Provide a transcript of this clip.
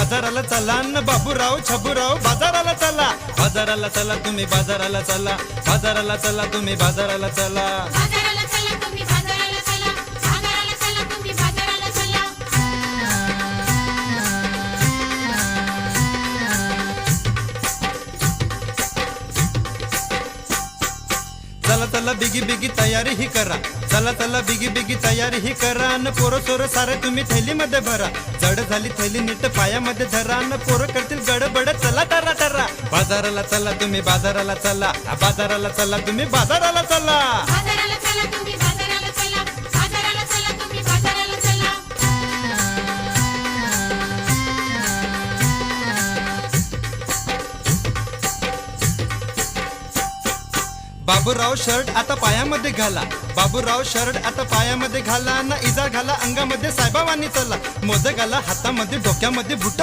बाजाराला चला न बाबूराव छबूराव बाजाराला चला. बाजाराला चला तुम्ही बाजाराला चला. बाजाराला चला तुम्ही बाजाराला चला. बाजाराला चला चला चला बिगी बिगी तयारी ही करा. चला चला बिगी बिगी तयारी ही करा. न पोरं सोरं सारे तुम्ही थैलीमध्ये भरा. जड झाली थैली नीट पायामध्ये धरा. न पोरं करतील गडबड चला टरा टरा. बाजाराला चला तुम्ही बाजाराला चला. बाजाराला चला तुम्ही बाजाराला चला. बाबूराव शर्ट आता पायामध्ये घाला. बाबूराव शर्ट आता पायामध्ये घाला ना इजा घाला अंगामध्ये साहेबावानी चला. मोज घाला हातामध्ये डोक्यामध्ये बुट